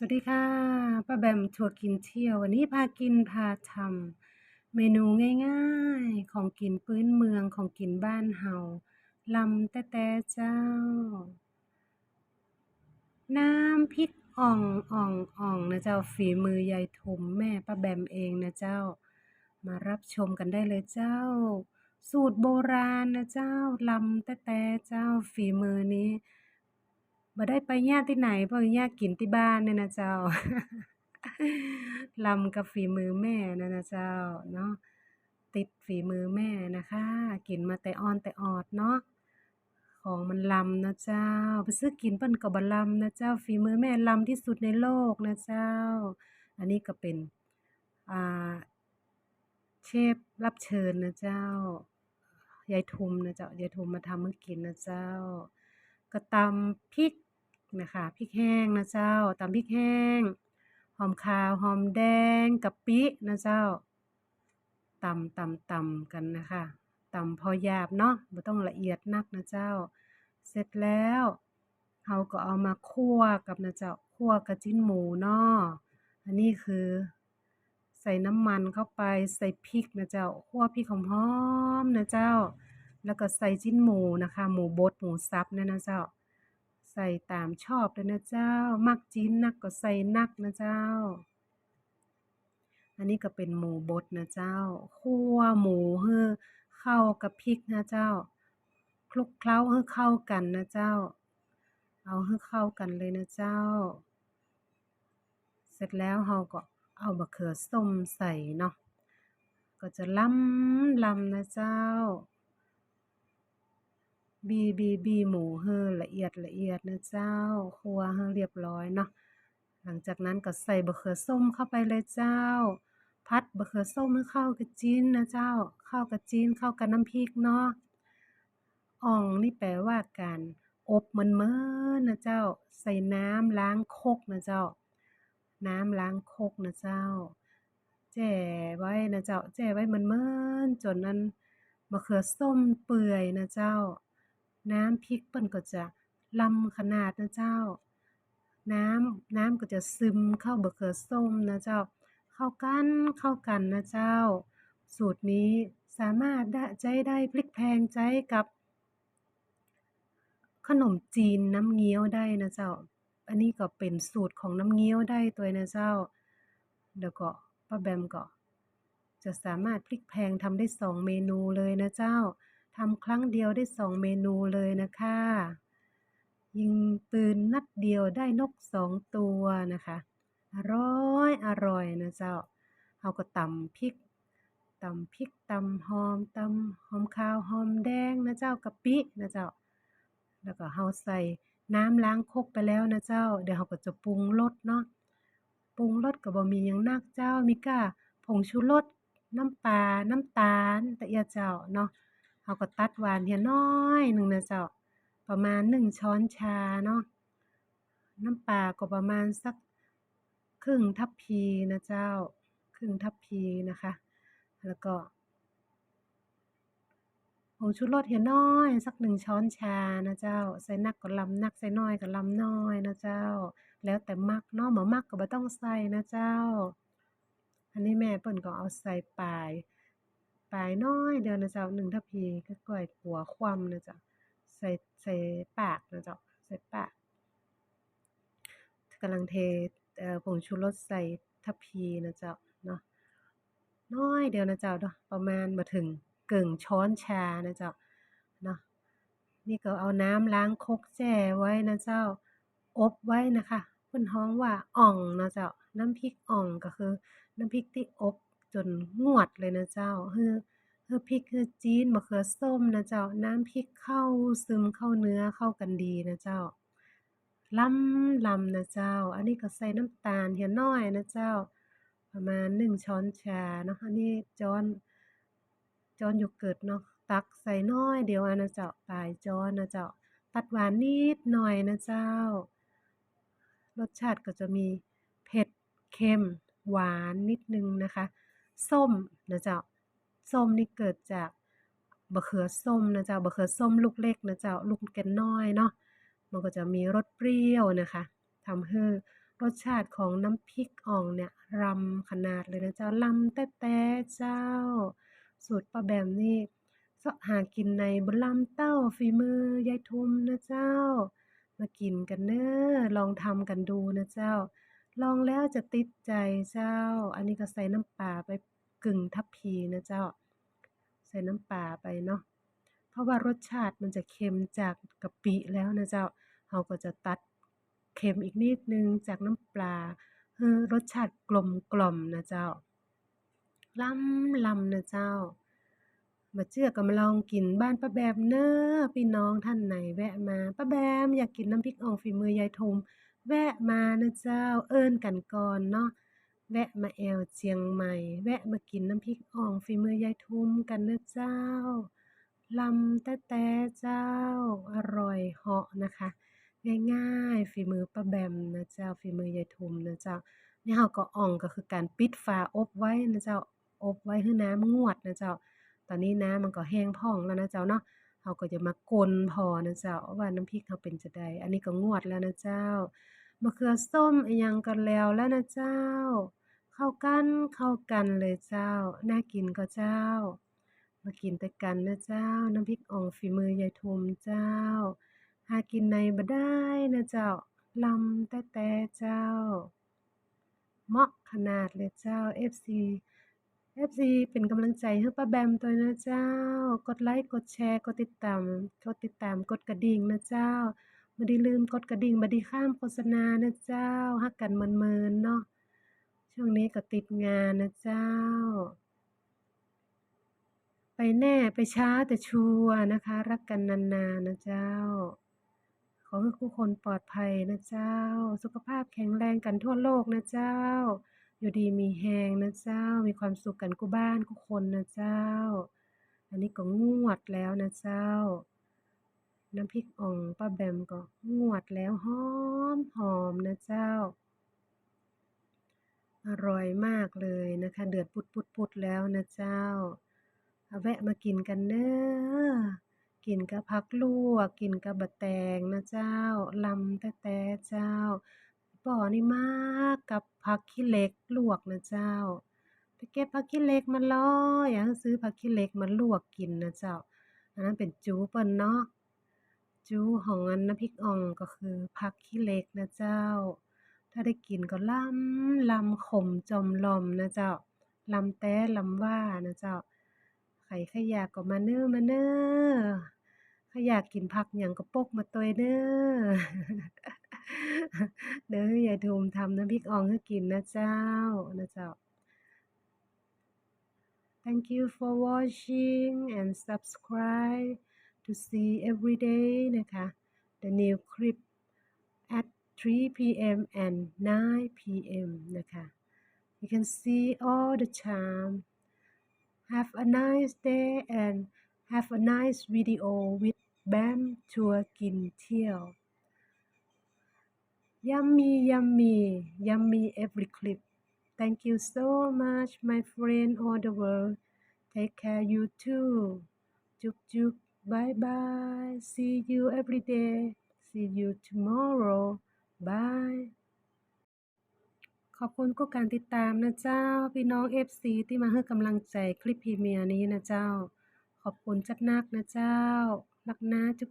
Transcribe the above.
สวัสดีค่ะป้าแบมทัวร์กินเที่ยว วันนี้พากินพาทำเมนูง่ายๆ ของกินพื้นเมืองของกินบ้านเฮาลำแต่แต่เจ้า น้ำพริกอ่องอ่องอ่องนะเจ้าฝีมือยายทุมแม่ป้าแบมเองนะเจ้า มารับชมกันได้เลยเจ้า สูตรโบราณนะเจ้าลำแต่แต่เจ้าฝีมือนี้ บ่ได้ไปย่ที่ไหนเพราะย่ากินที่บ้านเนี่ยนะเจ้าลำกับฝีมือแม่นะนะเจ้าเนาะติดฝีมือแม่นะคะ กินมาแต่อ่อนแต่ออดเนาะของมันลำนะเจ้าไปซื้อกินเปิ้นก็บ่ลำนะเจ้าฝีมือแม่ลำที่สุดในโลกนะเจ้า อันนี้ก็เป็นอ่าเชฟรับเชิญนะเจ้ายายทุมนะเจ้ายายทุมมาทำให้กินนะเจ้า ก็ตำพริก นะคะพริกแห้งนะเจ้าตำพริกแห้ง หอมขาวหอมแดงกะปินะเจ้าตำตำตำกันนะคะตำพอหยาบเนาะไม่ต้องละเอียดนักนะเจ้า เสร็จแล้วเราก็เอามาคั่วกับนะเจ้าคั่วกระจิ้นหมูเนาะอันนี้คือใส่น้ำมันเข้าไปใส่พริกนะเจ้าคั่วพริกหอมๆนะเจ้า แล้วก็ใส่จิ้นหมูนะคะ หมูบดหมูสับเนี่ยนะเจ้า ใส่ตามชอบเลยนะเจ้า มักจิ้นนักก็ใส่นักนะเจ้า อันนี้ก็เป็นหมูบดนะเจ้า คั่วหมูให้เข้ากับพริกนะเจ้า คลุกเคล้าให้เข้ากันนะเจ้า เอาให้เข้ากันเลยนะเจ้า เสร็จแล้วเราก็เอามะเขือส้มใส่เนาะ ก็จะล้ำล้ำนะเจ้า บีบีบีหมูให้ละเอียดละเอียดนะเจ้าคั่วให้เรียบร้อยเนาะหลังจากนั้นก็ใส่บะเขือส้มเข้าไปเลยเจ้า พัดบะเขือส้มให้เข้ากับจีนนะเจ้า เข้ากับจีนเข้ากับน้ำพริกเนาะอ่องนี่แปลว่าการอบเหมือนเมินนะเจ้า ใส่น้ำล้างคกนะเจ้า น้ำล้างคกนะเจ้าแจ่ไว้นะเจ้าแจ่ไว้เหมือนเมินจนนั้นมะเขือส้มเปื่อยนะเจ้า น้ำพริกเปิ้นก็จะลำขนาดนะเจ้า น้ำน้ำก็จะซึมเข้าบะเขือส้มนะเจ้า เข้ากันเข้ากันนะเจ้า สูตรนี้สามารถได้ใจได้พลิกแพงใจกับ ขนมจีนน้ำเงี้ยวได้นะเจ้า อันนี้ก็เป็นสูตรของน้ำเงี้ยวได้ตัวนะเจ้า แล้วก็ป้าแบมก็จะสามารถพลิกแพงทำได้สองเมนูเลยนะเจ้า ทำครั้งเดียวได้สองเมนูเลยนะคะ ยิงปืนนัดเดียวได้นกสองตัวนะคะ อร่อยอร่อยนะเจ้าเราก็ตำพริกตำพริกตำหอมตำหอมขาวหอมแดงนะเจ้ากะปินะเจ้า แล้วก็เราใส่น้ำล้างคกไปแล้วนะเจ้า เดี๋ยวเราก็จะปรุงรสเนาะปรุงรสก็บ่มีหยังนักเจ้ามีก้าผงชูรสน้ำปลาน้ำตาลตะเอียเจ้าเนาะ เราก็ตัดหวานเหี่ยน้อยหนึ่งนะเจ้า ประมาณหนึ่งช้อนชาเนาะ น้ำปลาก็ประมาณสักครึ่งทัพพีนะเจ้า ครึ่งทัพพีนะคะ แล้วก็ผงชูรสเหี่ยน้อย สักหนึ่งช้อนชานะเจ้า ใส่นักก็ลำนักใส่น้อยก็ลำน้อยนะเจ้า แล้วแต่มักเนาะบ่มักก็บ่ต้องใส่นะเจ้า อันนี้แม่เปิ้นก็เอาใส่ปลาย ปลายน้อยเดียวนะเจ้าหนึ่งทัพพีก็ก้อยขัวคว่ำนะเจ้าใส่ใส่ปากนะเจ้าใส่ปากกำลังเทผงชูรสใส่ทัพพีนะเจ้าเนาะน้อยเดียวนะเจ้าเนาะประมาณบ่ถึงกึ่งช้อนชานะเจ้าเนาะนี่ก็เอาน้ำล้างคกแช่ไว้นะเจ้าอบไว้นะคะเพิ่นฮ้องว่าอ่องนะเจ้าน้ำพริกอ่องก็คือน้ำพริกที่อบ จนงวดเลยนะเจ้าฮือฮือพริกฮือจีนมะเขือส้มนะเจ้า น้ำพริกเข้าซึมเข้าเนื้อเข้ากันดีนะเจ้าล้ำลำนะเจ้า อันนี้ก็ใส่น้ำตาลเหี่ยน้อยนะเจ้า ประมาณหนึ่งช้อนชาเนาะอันนี้ช้อนช้อนโยเกิร์ตเนาะตักใส่น้อยเดียวอะนะเจ้าปลายช้อนนะเจ้า ตัดหวานนิดหน่อยนะเจ้า รสชาติก็จะมีเผ็ดเค็มหวานนิดนึงนะคะ ส้มนะเจ้าส้มนี่เกิดจากบะเขือส้มนะเจ้าบะเขือส้มลูกเล็กนะเจ้าลูกแก่นน้อยเนาะมันก็จะมีรสเปรี้ยวนะคะทำให้รสชาติของน้ำพริกอ่องเนี่ยรำขนาดเลยนะเจ้าลำแต๊ะเจ้า สูตรป้าแบมนี่สะหากินในบุญลำเต้าฝีมือยายทุมนะเจ้า มากินกันเน้อลองทำกันดูนะเจ้า ลองแล้วจะติดใจเจ้า อันนี้ก็ใส่น้ำปลาไปกึ่งทัพพีนะเจ้า ใส่น้ำปลาไปเนาะ เพราะว่ารสชาติมันจะเค็มจากกะปิแล้วนะเจ้า เราก็จะตัดเค็มอีกนิดนึงจากน้ำปลาเฮ้อรสชาติกลมกล่อมนะเจ้าล้ำลำนะเจ้า มาเจือก็มาลองกินบ้านป้าแบมเน้อพี่น้องท่านไหนแวะมาป้าแบมอยากกินน้ำพริกอ่องฝีมือยายทุม แวะมานะเจ้าเอิ้นกันก่อนเนาะแวะมาแอวเชียงใหม่ แวะมากินน้ำพริกอ่องฝีมือยายทุมกันนะเจ้าลำแต๊ะๆเจ้า อร่อยเหาะนะคะ ง่ายๆฝีมือป้าแบมนะเจ้าฝีมือยายทุมนะเจ้านี่เราก็อ่องก็คือการปิดฝาอบไว้นะเจ้าอบไว้ให้น้ำงวดนะเจ้า ตอนนี้น้ำมันก็แห้งพองแล้วนะเจ้าเนาะเราก็จะมากลพอนะเจ้าว่าน้ำพริกเราเป็นจะใดอันนี้ก็งวดแล้วนะเจ้า มะเขือส้มอยังก็แล้วแล้วนะเจ้า เข้ากันเข้ากันเลยเจ้า น่ากินก็เจ้า มากินด้วยกันนะเจ้า น้ำพริกอ่องฝีมือยายทุมเจ้า หากินในบ่ได้นะเจ้าลำแต๊ะๆเจ้าเหมาะขนาดเลยเจ้า FC FC เป็นกำลังใจให้ป้าแบมด้วนะเจ้า กดไลค์ กดแชร์ กดติดตาม กดติดตาม กดกระดิ่งนะเจ้า บ่ได้ลืมกดกระดิ่งบ่ได้ข้ามโฆษณานะเจ้ารักกันเมินๆเนาะช่วงนี้ก็ติดงานนะเจ้า ไปแน่ไปช้าแต่ชัวร์นะคะ รักกันนานๆนะเจ้า ขอให้ทุกคนปลอดภัยนะเจ้า สุขภาพแข็งแรงกันทั่วโลกนะเจ้า อยู่ดีมีแรงนะเจ้า มีความสุขกันกูบ้านกูคนนะเจ้า อันนี้ก็งวดแล้วนะเจ้า น้ำพริกอ่องป้าแบมก็งวดแล้วหอมหอมนะเจ้า อร่อยมากเลยนะคะ เดือดปุดๆๆแล้วนะเจ้าแวะมากินกันเด้อกินกับผักลวก กินกับบักแตงนะเจ้าลำแต๊ะเจ้าป่อนี่มากกับผักขี้เล็กลวกนะเจ้าไปเก็บผักขี้เล็กมาล้ออยากซื้อผักขี้เล็กมาลวกกินนะเจ้าอันนั้นเป็นจูเปิ้นเนาะ จูของอันน้ำพริกอ่องก็คือผักขี้เล็กนะเจ้า ถ้าได้กินก็ลำลำขมจอมลอมนะเจ้าลำแต๊ลำว่านะเจ้าไผใครอยากก็มาเน้อมาเน้อใครอยากกินผักหยังก็ปกมาตัวยเด้อเด้อยายทุมทำน้ำพริกอ่องให้กินนะเจ้านะเจ้า Thank you for watching and subscribe to see every day นะคะ the new clip at 3 p.m. and 9 p.m. นะคะ you can see all the time have a nice day and have a nice video with Bam ทัวร์กินเที่ยว yummy yummy yummy every clip thank you so much my friend all the world take care you too จุ๊บจุ๊บ Bye bye see you every day see you tomorrow bye ขอบคุณทุกการติดตามนะเจ้า พี่น้อง FC ที่มาให้กำลังใจคลิปพรีเมียร์นี้นะเจ้า ขอบคุณจัดนักนะเจ้ารักนะจุ๊บ